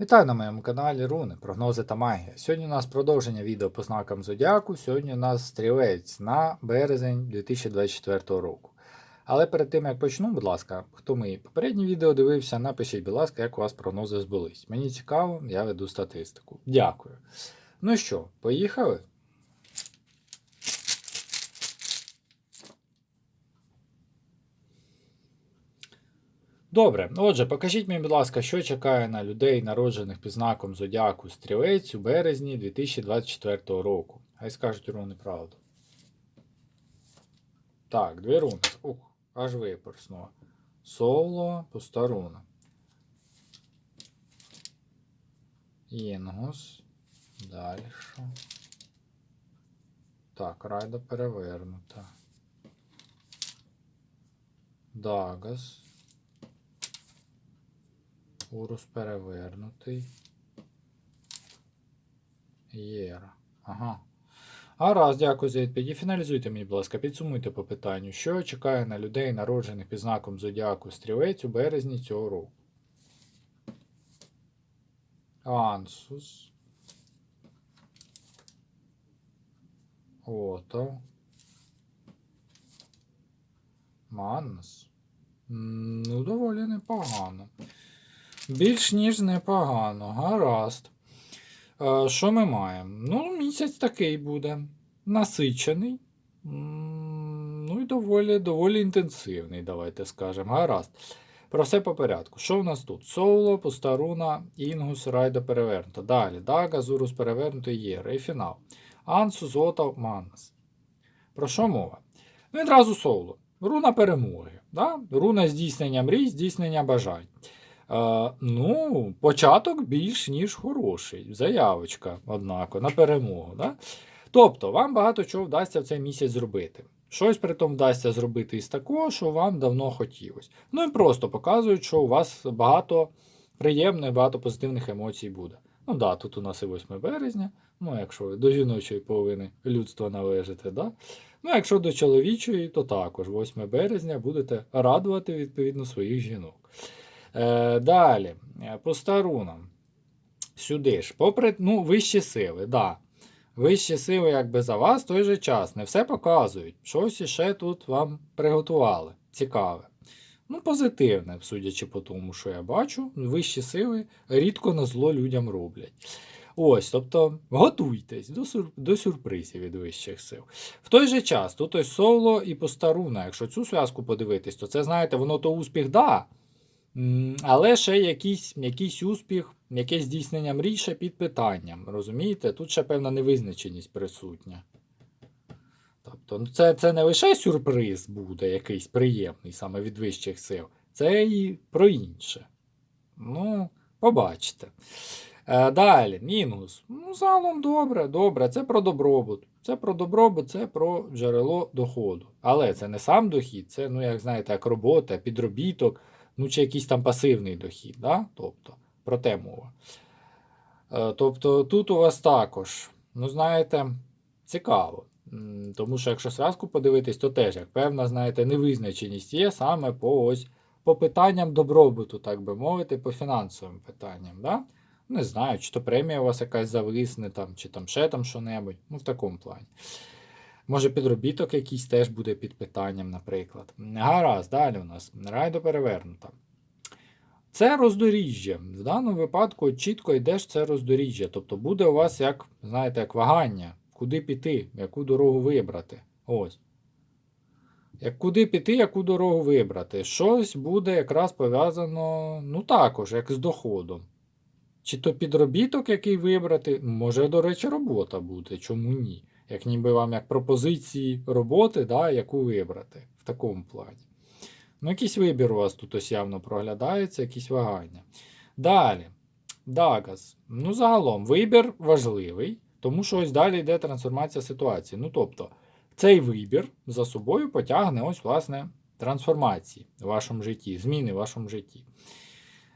Вітаю на моєму каналі Руни, прогнози та магія. Сьогодні у нас продовження відео по знакам Зодіаку. Сьогодні у нас стрілець на березень 2024 року. Але перед тим як почну, будь ласка, хто мої попередні відео дивився, напишіть, будь ласка, як у вас прогнози збулись. Мені цікаво, я веду статистику. Дякую. Ну що, поїхали? Добре, отже, покажіть мені, будь ласка, що чекає на людей, народжених під знаком Зодіаку Стрілець у березні 2024 року. Хай скажуть руни правду. Так, дві руни. Ух, аж випорснуло. Соло, пуста руна. Інгус. Далі? Так, райда перевернута. Дагас. Урус перевернутий. Єра. Ага. Гаразд, дякую за відповіді. Фіналізуйте мені, будь ласка, підсумуйте по питанню, що чекає на людей, народжених під знаком Зодіаку Стрілець у березні цього року. Ансус. Ото. Маннус. Ну, доволі непогано. Більш ніж непогано. Гаразд. Е, Що ми маємо? Ну, місяць такий буде. Насичений. Ну і доволі, доволі інтенсивний, давайте скажемо. Гаразд. Про все по порядку. Що в нас тут? Соло, Пустаруна, Інгус, Райдо перевернуто. Далі. Дага, Зурус перевернуто, Єра. І фінал. Ансус, Ота, Маннас. Про що мова? Ну, відразу соло. Руна перемоги. Да? Руна здійснення мрій, здійснення бажань. Е, ну, початок більш ніж хороший. Заявочка, однако, на перемогу. Да? Тобто, вам багато чого вдасться в цей місяць зробити. Щось при тому вдасться зробити із такого, що вам давно хотілося. Ну і просто показують, що у вас багато приємних, багато позитивних емоцій буде. Ну да, тут у нас і 8 березня, ну якщо ви до жіночої половини людства належите, да? Ну, якщо до чоловічої, то також 8 березня будете радувати відповідно своїх жінок. Е, далі, е, по старунам. Сюди ж, попри ну, вищі сили, да. Вищі сили, якби за вас, в той же час не все показують. Щось іще тут вам приготували. Цікаве. Ну, позитивне, судячи по тому, що я бачу, вищі сили рідко на зло людям роблять. Ось, тобто, готуйтесь до, сур... до сюрпризів від вищих сил. В той же час, тут ось соло і постаруна. Якщо цю зв'язку подивитись, то це, знаєте, воно то успіх, да. Але ще якийсь, якийсь успіх, якесь здійснення мрій ще під питанням. Розумієте? Тут ще певна невизначеність присутня. Тобто, ну, це, це не лише сюрприз буде якийсь приємний саме від вищих сил, це і про інше. Ну, побачите. Е, далі, мінус. Ну, загалом добре, добре. Це про добробут. Це про добробут, це про джерело доходу. Але це не сам дохід, це, ну, як знаєте, як робота, підробіток, ну, чи якийсь там пасивний дохід. Да? Тобто, про те мова. Е, тобто, тут у вас також, ну, знаєте, цікаво. Тому що якщо зв'язку подивитись, то теж як певна, знаєте, невизначеність є саме по ось по питанням добробуту, так би мовити, по фінансовим питанням. Да? Не знаю, чи то премія у вас якась зависне, там, чи там ще там що-небудь. Ну, в такому плані. Може, підробіток якийсь теж буде під питанням, наприклад. Гаразд, далі у нас райдо перевернута. Це роздоріжжя. В даному випадку чітко йдеш це роздоріжжя. Тобто буде у вас, як, знаєте, як вагання, куди піти, яку дорогу вибрати. Ось. Як куди піти, яку дорогу вибрати. Щось буде якраз пов'язано, ну також, як з доходом. Чи то підробіток, який вибрати, може, до речі, робота буде, чому ні? Як ніби вам як пропозиції роботи, да, яку вибрати в такому плані. Ну, якийсь вибір у вас тут ось явно проглядається, якісь вагання. Далі. Дагас. Ну, загалом, вибір важливий, тому що ось далі йде трансформація ситуації. Ну, тобто, цей вибір за собою потягне ось, власне, трансформації в вашому житті, зміни в вашому житті.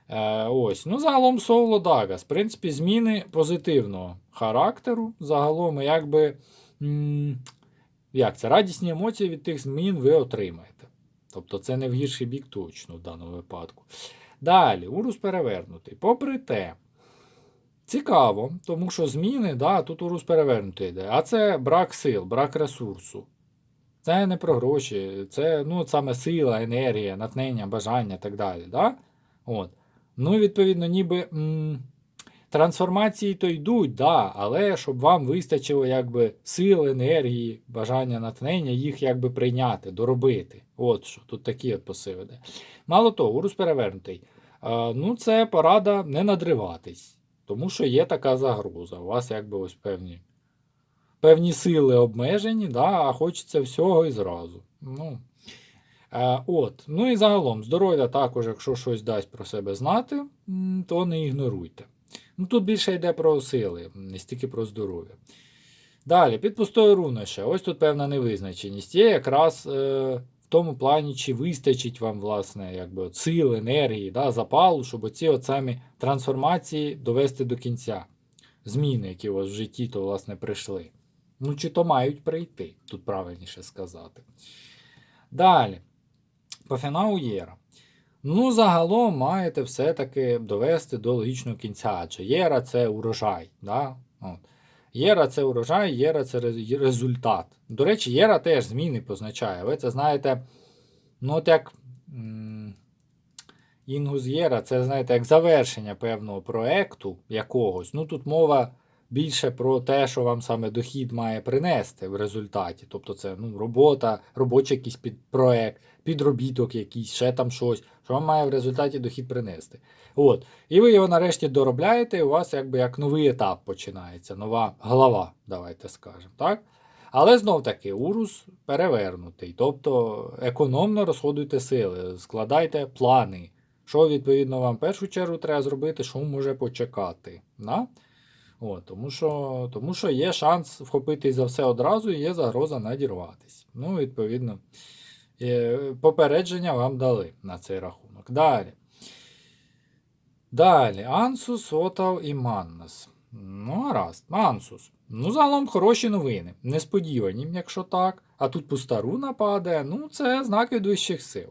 Е, ось. Ну, загалом соло Дагас. В принципі, зміни позитивного характеру. Загалом, якби. Як це? Радісні емоції від тих змін ви отримаєте. Тобто це не в гірший бік точно в даному випадку. Далі, урус перевернутий. Попри те, Цікаво, тому що зміни, да, тут урус перевернутий йде. А це брак сил, брак ресурсу. Це не про гроші, це ну, саме сила, енергія, натхнення, бажання і так далі. Да? От. Ну, відповідно, ніби м- трансформації то йдуть, да, але щоб вам вистачило якби, сил, енергії, бажання, натхнення, їх якби прийняти, доробити. От що, тут такі от посили. Мало того, урус перевернутий. А, ну, це порада не надриватись, тому що є така загроза. У вас якби ось певні певні сили обмежені, да, а хочеться всього і зразу. Ну, е, от. ну і загалом, здоров'я також, якщо щось дасть про себе знати, то не ігноруйте. Ну, тут більше йде про сили, не стільки про здоров'я. Далі, під пустою руною ще. Ось тут певна невизначеність. Є якраз е, в тому плані, чи вистачить вам, власне, якби, сил, енергії, да, запалу, щоб оці самі трансформації довести до кінця. Зміни, які у вас в житті, то, власне, прийшли. Ну, чи то мають прийти, тут правильніше сказати. Далі. По фіналу Єра. Ну, загалом маєте все-таки довести до логічного кінця. Адже Єра це урожай. Да? От. Єра це урожай, Єра це результат. До речі, Єра теж зміни позначає. Ви це знаєте, ну, от як. Інгус Єра, це, знаєте, як завершення певного проекту якогось. Ну, тут мова більше про те, що вам саме дохід має принести в результаті. Тобто це ну, робота, робочий якийсь підпроект, підробіток якийсь, ще там щось, що вам має в результаті дохід принести. От. І ви його нарешті доробляєте, і у вас якби як новий етап починається, нова глава, давайте скажемо. так? Але знов таки урус перевернутий. Тобто економно розходуйте сили, складайте плани. Що, відповідно, вам в першу чергу треба зробити, що може почекати. Да? О, тому, що, тому що є шанс вхопитись за все одразу і є загроза надірватись. Ну, відповідно, е, попередження вам дали на цей рахунок. Далі. Далі. Ансус, Отав і Маннас. Ну, гаразд. Ансус. Ну, загалом хороші новини. Несподівані, якщо так. А тут пуста руна. Ну, це знак від вищих сил.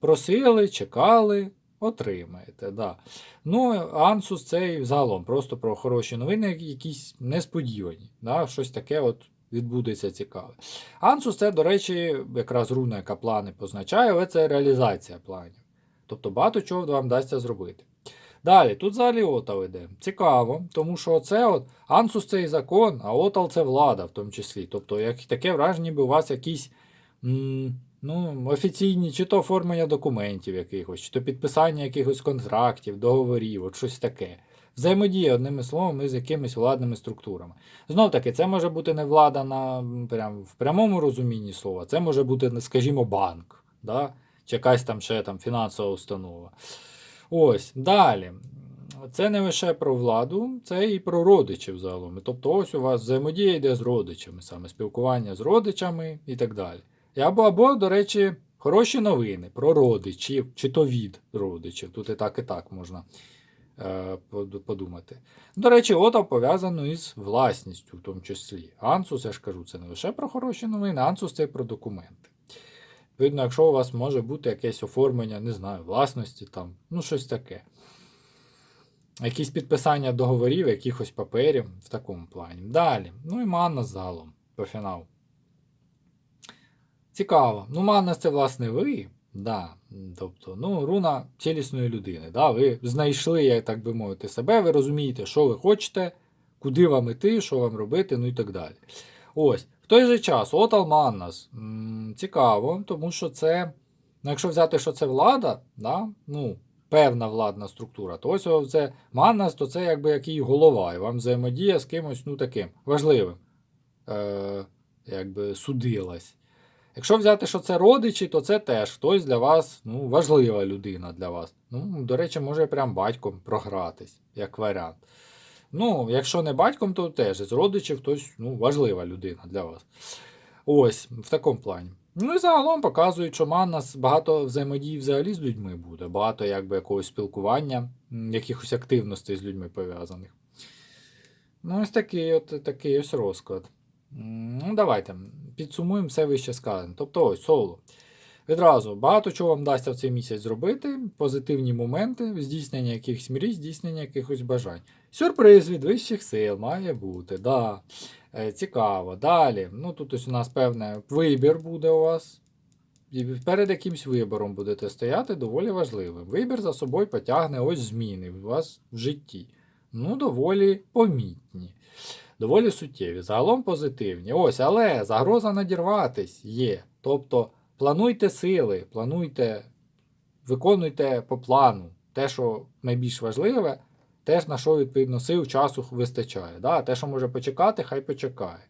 Просили, чекали, отримаєте. Да. Ну, Ансус це і загалом просто про хороші новини, якісь несподівані. Да? Щось таке от відбудеться цікаве. Ансус це, до речі, якраз руна, яка плани позначає, але це реалізація планів. Тобто багато чого вам вдасться зробити. Далі, тут взагалі Отал іде. Цікаво, тому що це от Ансус це і закон, а Отал це влада в тому числі. Тобто, як таке враження, ніби у вас якісь ну, офіційні, чи то оформлення документів якихось, чи то підписання якихось контрактів, договорів, от щось таке. Взаємодія, одними словами, з якимись владними структурами. Знов таки, це може бути не влада на, прям, в прямому розумінні слова, це може бути, скажімо, банк, да? чи якась там ще там фінансова установа. Ось, далі. Це не лише про владу, це і про родичів загалом. Тобто, ось у вас взаємодія йде з родичами, саме спілкування з родичами і так далі. Або, або, до речі, хороші новини про родичів, чи то від родичів. Тут і так, і так можна е, подумати. До речі, ото пов'язано із власністю, в тому числі. Ансус, я ж кажу, це не лише про хороші новини, Ансус це і про документи. Відповідно, якщо у вас може бути якесь оформлення, не знаю, власності, там, ну щось таке. Якісь підписання договорів, якихось паперів в такому плані. Далі. Ну і манна загалом по фіналу. Цікаво. Ну, манна це, власне, ви. Да. Тобто, ну, руна цілісної людини. Да? Ви знайшли, як так би мовити, себе, ви розумієте, що ви хочете, куди вам іти, що вам робити, ну і так далі. Ось. В той же час, Отал Маннас. Цікаво, тому що це, ну, якщо взяти, що це влада, да? ну, певна владна структура, то ось це Маннас, то це якби який голова, і вам взаємодія з кимось ну, таким важливим, е, якби судилась. Якщо взяти, що це родичі, то це теж хтось для вас ну, важлива людина для вас. Ну, до речі, може прям батьком програтись, як варіант. Ну, якщо не батьком, то теж з родичів хтось ну, важлива людина для вас. Ось, в такому плані. Ну і загалом показують, що Маннас багато взаємодій взагалі з людьми буде, багато якби якогось спілкування, якихось активностей з людьми пов'язаних. Ну, ось такий от такий ось розклад. Ну, давайте підсумуємо все вище сказане. Тобто, ось соло. Відразу багато чого вам дасться в цей місяць зробити, позитивні моменти, здійснення якихось мрій, здійснення якихось бажань. Сюрприз від вищих сил має бути, да. Е, Цікаво. Далі. Ну, тут ось у нас певне вибір буде у вас. І перед якимсь вибором будете стояти доволі важливим. Вибір за собою потягне ось зміни у вас в житті. Ну, доволі помітні, доволі суттєві. Загалом позитивні. Ось, але загроза надірватись є. Тобто плануйте сили, плануйте, виконуйте по плану те, що найбільш важливе, те, на що відповідно сил часу вистачає. Да? Те, що може почекати, хай почекає.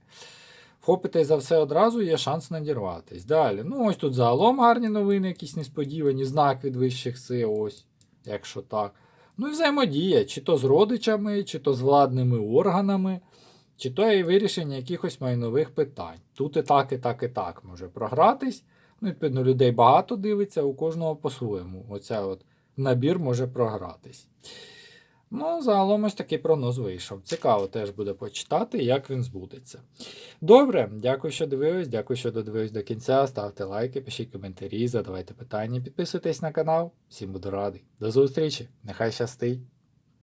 Вхопитесь за все одразу, є шанс надірватись. Далі. Ну, ось тут загалом гарні новини, якісь несподівані, знак від вищих сил, ось, якщо так. Ну і взаємодія, чи то з родичами, чи то з владними органами, чи то і вирішення якихось майнових питань. Тут і так, і так, і так може програтись. Ну, відповідно, людей багато дивиться, у кожного по-своєму. Оця от набір може програтись. Ну, загалом ось такий прогноз вийшов. Цікаво теж буде почитати, як він збудеться. Добре, дякую, що дивились, дякую, що додивились до кінця. Ставте лайки, пишіть коментарі, задавайте питання, підписуйтесь на канал. Всім буду радий. До зустрічі! Нехай щастить!